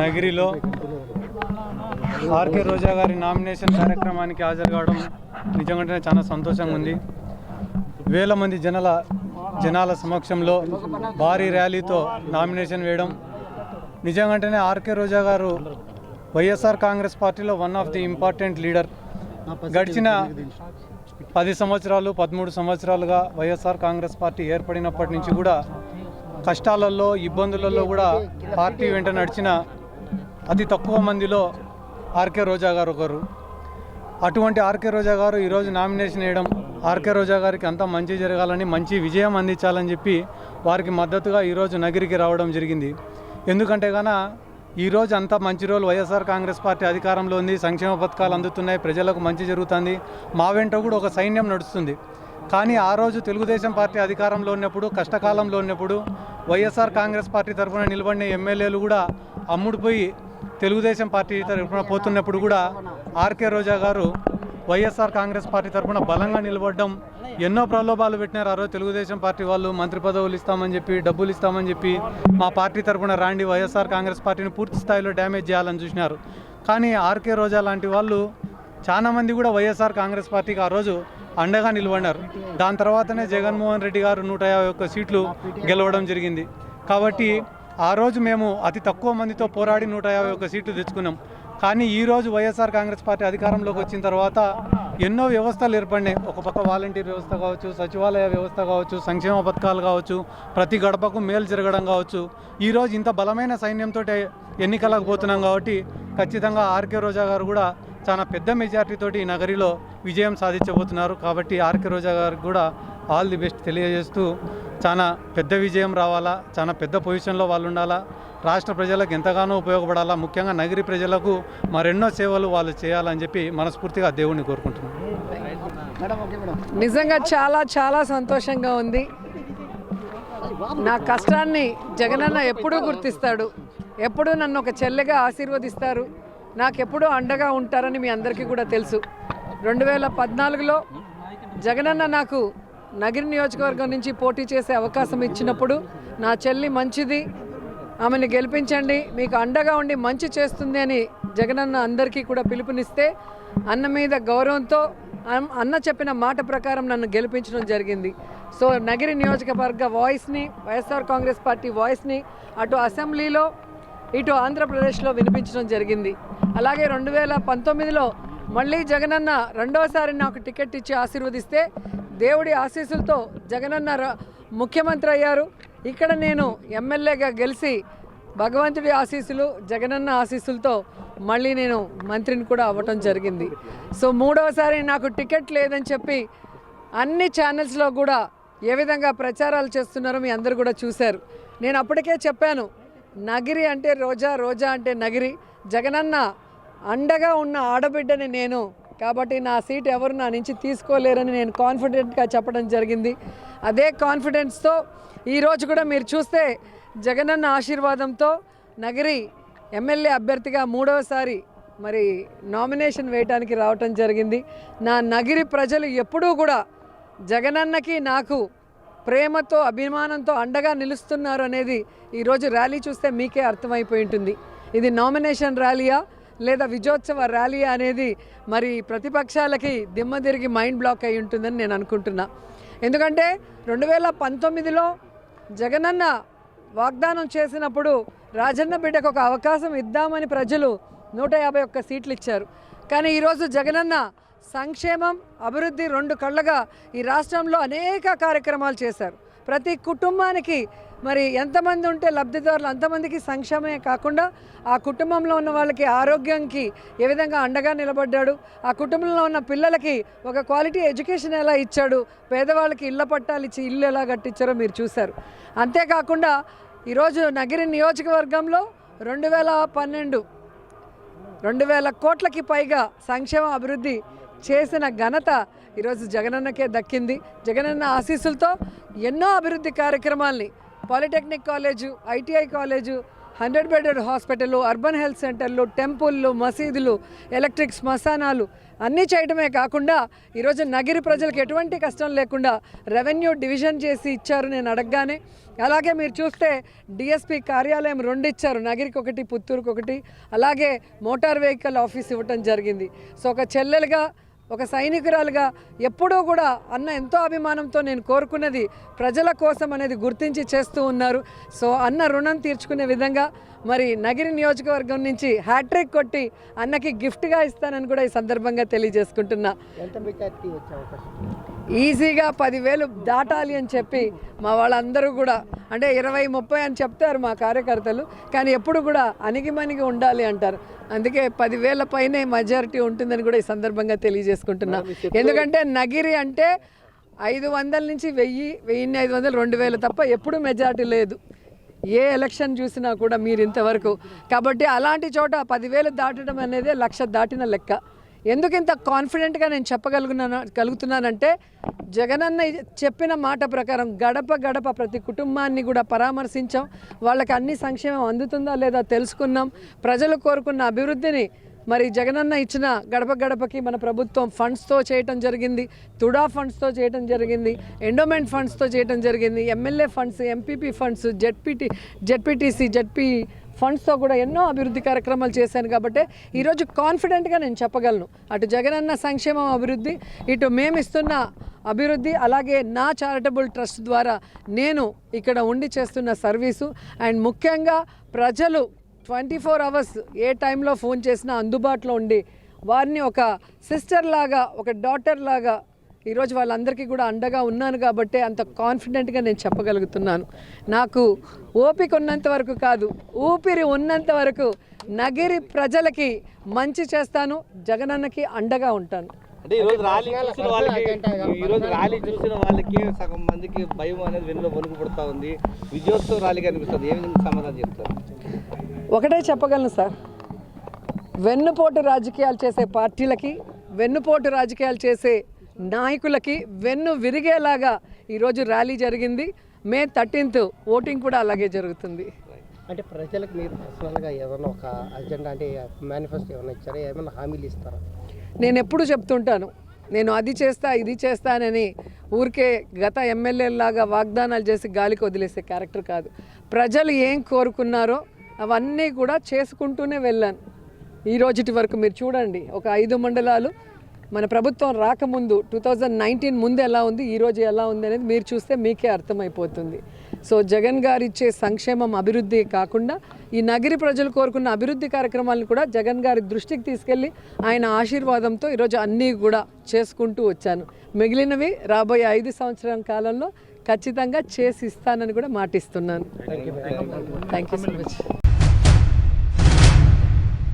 నగిరిలో RK రోజా గారి nomination కార్యక్రమానికి హాజరు కావడం నిజంగానే చాలా సంతోషంగా ఉంది. వేల మంది జనాల జనాల సమక్షంలో భారీ ర్యాలీతో నామినేషన్ వేయడం నిజంగానే ఆర్కే రోజా గారు వైఎస్ఆర్ కాంగ్రెస్ పార్టీలో one of the important leader. గడిచిన పది సంవత్సరాలు పదమూడు సంవత్సరాలుగా వైఎస్ఆర్ కాంగ్రెస్ పార్టీ ఏర్పడినప్పటి నుంచి కూడా కష్టాలలో ఇబ్బందులలో కూడా పార్టీ వెంట నడిచిన అతి తక్కువ మందిలో ఆర్కే రోజా గారు ఒకరు. అటువంటి ఆర్కే రోజా గారు ఈరోజు నామినేషన్ వేయడం ఆర్కే రోజా గారికి అంతా మంచి జరగాలని మంచి విజయం అందించాలని చెప్పి వారికి మద్దతుగా ఈరోజు నగిరికి రావడం జరిగింది. ఎందుకంటే గాన ఈరోజు అంతా మంచి రోజులు వైఎస్ఆర్ కాంగ్రెస్ పార్టీ అధికారంలో ఉంది సంక్షేమ పథకాలు అందుతున్నాయి ప్రజలకు మంచి జరుగుతుంది. మా వెంట కూడా ఒక సైన్యం నడుస్తుంది. కానీ ఆ రోజు తెలుగుదేశం పార్టీ అధికారంలో ఉన్నప్పుడు కష్టకాలంలో ఉన్నప్పుడు వైఎస్ఆర్ కాంగ్రెస్ పార్టీ తరఫున నిలబడిన ఎమ్మెల్యేలు కూడా అమ్ముడుపోయి తెలుగుదేశం పార్టీ తరఫున పోతున్నప్పుడు కూడా ఆర్కే రోజా గారు వైఎస్ఆర్ కాంగ్రెస్ పార్టీ తరఫున బలంగా నిలబడడం ఎన్నో ప్రలోభాలు పెట్టినారు. ఆ రోజు తెలుగుదేశం పార్టీ వాళ్ళు మంత్రి పదవులు ఇస్తామని చెప్పి డబ్బులు ఇస్తామని చెప్పి మా పార్టీ తరఫున రాండి వైఎస్ఆర్ కాంగ్రెస్ పార్టీని పూర్తి స్థాయిలో డ్యామేజ్ చేయాలని చూసినారు. కానీ ఆర్కే రోజా లాంటి వాళ్ళు చాలా మంది కూడా వైఎస్ఆర్ కాంగ్రెస్ పార్టీకి ఆ రోజు అండగా నిలబడినారు. దాని తర్వాతనే జగన్మోహన్ రెడ్డి గారు నూట యాభై ఒక్క సీట్లు గెలవడం జరిగింది. కాబట్టి ఆ రోజు మేము అతి తక్కువ మందితో పోరాడి నూట యాభై ఒక్క సీట్లు తెచ్చుకున్నాం. కానీ ఈరోజు వైఎస్ఆర్ కాంగ్రెస్ పార్టీ అధికారంలోకి వచ్చిన తర్వాత ఎన్నో వ్యవస్థలు ఏర్పడినాయి. ఒక పక్క వాలంటీర్ వ్యవస్థ కావచ్చు సచివాలయ వ్యవస్థ కావచ్చు సంక్షేమ పథకాలు కావచ్చు ప్రతి గడపకు మేలు జరగడం కావచ్చు. ఈరోజు ఇంత బలమైన సైన్యంతో ఎన్నికలకు పోతున్నాం కాబట్టి ఖచ్చితంగా ఆర్కే రోజా గారు కూడా చాలా పెద్ద మెజార్టీతోటి ఈ నగరిలో విజయం సాధించబోతున్నారు. కాబట్టి ఆర్కే రోజా గారికి కూడా ఆల్ ది బెస్ట్ తెలియజేస్తూ చాలా పెద్ద విజయం రావాలా చాలా పెద్ద పొజిషన్లో వాళ్ళు ఉండాలా రాష్ట్ర ప్రజలకు ఎంతగానో ఉపయోగపడాలా ముఖ్యంగా నగరి ప్రజలకు మరెన్నో సేవలు వాళ్ళు చేయాలని చెప్పి మనస్ఫూర్తిగా దేవుణ్ణి కోరుకుంటున్నాను నిజంగా చాలా చాలా సంతోషంగా ఉంది. నా కష్టాన్ని జగనన్న ఎప్పుడూ గుర్తిస్తాడు. ఎప్పుడూ నన్ను ఒక చెల్లెగా ఆశీర్వదిస్తారు. నాకు ఎప్పుడూ అండగా ఉంటారని మీ అందరికీ కూడా తెలుసు. రెండు వేల పద్నాలుగులో జగనన్న నాకు నగిరి నియోజకవర్గం నుంచి పోటీ చేసే అవకాశం ఇచ్చినప్పుడు నా చెల్లి మంచిది ఆమెను గెలిపించండి మీకు అండగా ఉండి మంచి చేస్తుంది అని జగనన్న అందరికీ కూడా పిలుపునిస్తే అన్న మీద గౌరవంతో అన్- అన్న చెప్పిన మాట ప్రకారం నన్ను గెలిపించడం జరిగింది. సో నగిరి నియోజకవర్గ వాయిస్ని వైఎస్ఆర్ కాంగ్రెస్ పార్టీ వాయిస్ని అటు అసెంబ్లీలో ఇటు ఆంధ్రప్రదేశ్లో వినిపించడం జరిగింది. అలాగే రెండు వేల పంతొమ్మిదిలో మళ్ళీ జగనన్న రెండవసారి నాకు టికెట్ ఇచ్చి ఆశీర్వదిస్తే దేవుడి ఆశీస్సులతో జగనన్న ముఖ్యమంత్రి అయ్యారు. ఇక్కడ నేను ఎమ్మెల్యేగా గెలిచి భగవంతుడి ఆశీస్సులు జగనన్న ఆశీస్సులతో మళ్ళీ నేను మంత్రిని కూడా అవ్వటం జరిగింది. సో మూడవసారి నాకు టికెట్ లేదని చెప్పి అన్ని ఛానల్స్లో కూడా ఏ విధంగా ప్రచారాలు చేస్తున్నారో మీ అందరు కూడా చూశారు. నేను అప్పటికే చెప్పాను నగిరి అంటే రోజా రోజా అంటే నగిరి. జగనన్న అండగా ఉన్న ఆడబిడ్డని నేను కాబట్టి నా సీట్ ఎవరు నా నుంచి తీసుకోలేరని నేను కాన్ఫిడెంట్గా చెప్పడం జరిగింది. అదే కాన్ఫిడెన్స్తో ఈరోజు కూడా మీరు చూస్తే జగనన్న ఆశీర్వాదంతో నగిరి ఎమ్మెల్యే అభ్యర్థిగా మూడవసారి మరి నామినేషన్ వేయటానికి రావటం జరిగింది. నా నగిరి ప్రజలు ఎప్పుడూ కూడా జగనన్నకి నాకు ప్రేమతో అభిమానంతో అండగా నిలుస్తున్నారు అనేది ఈరోజు ర్యాలీ చూస్తే మీకే అర్థమైపోయి ఉంటుంది. ఇది నామినేషన్ ర్యాలీయా లేదా విజయోత్సవ ర్యాలీయా అనేది మరి ప్రతిపక్షాలకి దిమ్మ తిరిగి మైండ్ బ్లాక్ అయి ఉంటుందని నేను అనుకుంటున్నా. ఎందుకంటే రెండు వేల పంతొమ్మిదిలో జగనన్న వాగ్దానం చేసినప్పుడు రాజన్న బిడ్డకు ఒక అవకాశం ఇద్దామని ప్రజలు నూట యాభై ఒక్క సీట్లు ఇచ్చారు. కానీ ఈరోజు జగనన్న సంక్షేమం అభివృద్ధి రెండు కళ్ళగా ఈ రాష్ట్రంలో అనేక కార్యక్రమాలు చేశారు. ప్రతి కుటుంబానికి మరి ఎంతమంది ఉంటే లబ్ధిదారులు అంతమందికి సంక్షేమమే కాకుండా ఆ కుటుంబంలో ఉన్న వాళ్ళకి ఆరోగ్యంకి ఏ విధంగా అండగా నిలబడ్డాడు ఆ కుటుంబంలో ఉన్న పిల్లలకి ఒక క్వాలిటీ ఎడ్యుకేషన్ ఎలా ఇచ్చాడు పేదవాళ్ళకి ఇళ్ళ పట్టాలు ఇచ్చి ఇల్లు ఎలా కట్టించారో మీరు చూశారు. అంతేకాకుండా ఈరోజు నగిరి నియోజకవర్గంలో రెండు వేల పన్నెండు రెండు వేల కోట్లకి పైగా సంక్షేమ అభివృద్ధి చేసిన ఘనత ఈరోజు జగనన్నకే దక్కింది. జగనన్న ఆశీస్సులతో ఎన్నో అభివృద్ధి కార్యక్రమాల్ని polytechnic college ITI college hundred bedded hospital urban health సెంటర్లు టెంపుల్లు మసీదులు ఎలక్ట్రిక్ శ్మశానాలు అన్నీ చేయడమే కాకుండా ఈరోజు నగిరి ప్రజలకు ఎటువంటి కష్టం లేకుండా రెవెన్యూ డివిజన్ చేసి ఇచ్చారు నేను అడగగానే. అలాగే మీరు చూస్తే డిఎస్పి కార్యాలయం రెండు ఇచ్చారు. నగిరికి ఒకటి పుత్తూరుకి ఒకటి. అలాగే మోటార్ వెహికల్ ఆఫీస్ ఇవ్వటం జరిగింది. సో ఒక చెల్లెలుగా ఒక సైనికురాలుగా ఎప్పుడూ కూడా అన్న ఎంతో అభిమానంతో నేను కోరుకున్నది ప్రజల కోసం అనేది గుర్తించి చేస్తూ ఉన్నారు. సో అన్న రుణం తీర్చుకునే విధంగా మరి నగిరి నియోజకవర్గం నుంచి హ్యాట్రిక్ కొట్టి అన్నకి గిఫ్ట్గా ఇస్తానని కూడా ఈ సందర్భంగా తెలియజేసుకుంటున్నా. ఈజీగా పదివేలు దాటాలి అని చెప్పి మా వాళ్ళందరూ కూడా అంటే ఇరవై ముప్పై అని చెప్తారు మా కార్యకర్తలు కానీ ఎప్పుడు కూడా అణిగిమణిగి ఉండాలి అంటారు. అందుకే పదివేల పైనే మెజారిటీ ఉంటుందని కూడా ఈ సందర్భంగా తెలియజేసుకుంటున్నా. ఎందుకంటే నగిరి అంటే ఐదు వందల నుంచి వెయ్యి వెయ్యిన్ని ఐదు వందలు రెండు వేలు తప్ప ఎప్పుడు మెజారిటీ లేదు. ఏ ఎలక్షన్ చూసినా కూడా మీరు ఇంతవరకు. కాబట్టి అలాంటి చోట పదివేలు దాటడం అనేది లక్ష దాటిన లెక్క. ఎందుకు ఇంత కాన్ఫిడెంట్గా నేను చెప్పగలుగున్నాను కలుగుతున్నానంటే జగనన్న చెప్పిన మాట ప్రకారం గడప గడప ప్రతి కుటుంబాన్ని కూడా పరామర్శించాం. వాళ్ళకి అన్ని సంక్షేమం అందుతుందా లేదా తెలుసుకున్నాం. ప్రజలు కోరుకున్న అభివృద్ధిని మరి జగనన్న ఇచ్చిన గడప గడపకి మన ప్రభుత్వం ఫండ్స్తో చేయటం జరిగింది. తుడా ఫండ్స్తో చేయటం జరిగింది. ఎండోమెంట్ ఫండ్స్తో చేయటం జరిగింది. MLA funds MPP funds ZPT ZPTC ZP ఫండ్స్తో కూడా ఎన్నో అభివృద్ధి కార్యక్రమాలు చేశాను కాబట్టి ఈరోజు కాన్ఫిడెంట్గా నేను చెప్పగలను. అటు జగనన్న సంక్షేమం అభివృద్ధి ఇటు మేము ఇస్తున్న అభివృద్ధి అలాగే నా చారిటబుల్ ట్రస్ట్ ద్వారా నేను ఇక్కడ ఉండి చేస్తున్న సర్వీసు అండ్ ముఖ్యంగా ప్రజలు ట్వంటీ ఫోర్ అవర్స్ ఏ టైంలో ఫోన్ చేసినా అందుబాటులో ఉండి వారిని ఒక సిస్టర్ లాగా ఒక డాటర్ లాగా ఈరోజు వాళ్ళందరికీ కూడా అండగా ఉన్నాను కాబట్టి అంత కాన్ఫిడెంట్గా నేను చెప్పగలుగుతున్నాను. నాకు ఓపిక ఉన్నంత వరకు కాదు ఊపిరి ఉన్నంత వరకు నగిరి ప్రజలకి మంచి చేస్తాను జగనన్నకి అండగా ఉంటాను. అంటే ఈ రోజు ర్యాలీ చూసిన వాళ్ళకి ఈ రోజు ర్యాలీ చూసిన వాళ్ళకి సగం మందికి భయం అనేది వెన్నులో వణుకు పుడతా ఉంది. విజయోత్సవ ర్యాలీగా అనిపిస్తుంది. ఏ విధంగా సమాధానం చెప్తారు? ఒకటే చెప్పగలను సార్. వెన్నుపోటు రాజకీయాలు చేసే పార్టీలకి వెన్నుపోటు రాజకీయాలు చేసే నాయకులకి వెన్ను విరిగేలాగా ఈరోజు ర్యాలీ జరిగింది. మే థర్టీన్త్ ఓటింగ్ కూడా అలాగే జరుగుతుంది. అంటే ప్రజలకు మీరు పర్సనల్గా ఏదైనా ఒక అజెండా అంటే మేనిఫెస్టో ఏమైనా ఇచ్చారా? ఏమైనా హామీలు ఇస్తారా? నేను ఎప్పుడు చెప్తుంటాను. నేను అది చేస్తా ఇది చేస్తానని ఊరికే గత ఎమ్మెల్యేలాగా వాగ్దానాలు చేసి గాలికి వదిలేసే క్యారెక్టర్ కాదు. ప్రజలు ఏం కోరుకున్నారో అవన్నీ కూడా చేసుకుంటూనే వెళ్ళాను. ఈ రోజుటి వరకు మీరు చూడండి ఒక ఐదు మండలాలు మన ప్రభుత్వం రాకముందు టూ థౌజండ్ నైన్టీన్ ముందు ఎలా ఉంది ఈ రోజు ఎలా ఉంది అనేది మీరు చూస్తే మీకే అర్థమైపోతుంది. సో జగన్ గారు ఇచ్చే సంక్షేమం అభివృద్ధి కాకుండా ఈ నగరి ప్రజలు కోరుకున్న అభివృద్ధి కార్యక్రమాలను కూడా జగన్ గారి దృష్టికి తీసుకెళ్ళి ఆయన ఆశీర్వాదంతో ఈరోజు అన్నీ కూడా చేసుకుంటూ వచ్చాను. మిగిలినవి రాబోయే ఐదు సంవత్సరం కాలంలో ఖచ్చితంగా చేసి ఇస్తానని కూడా మాటిస్తున్నాను. Thank you so much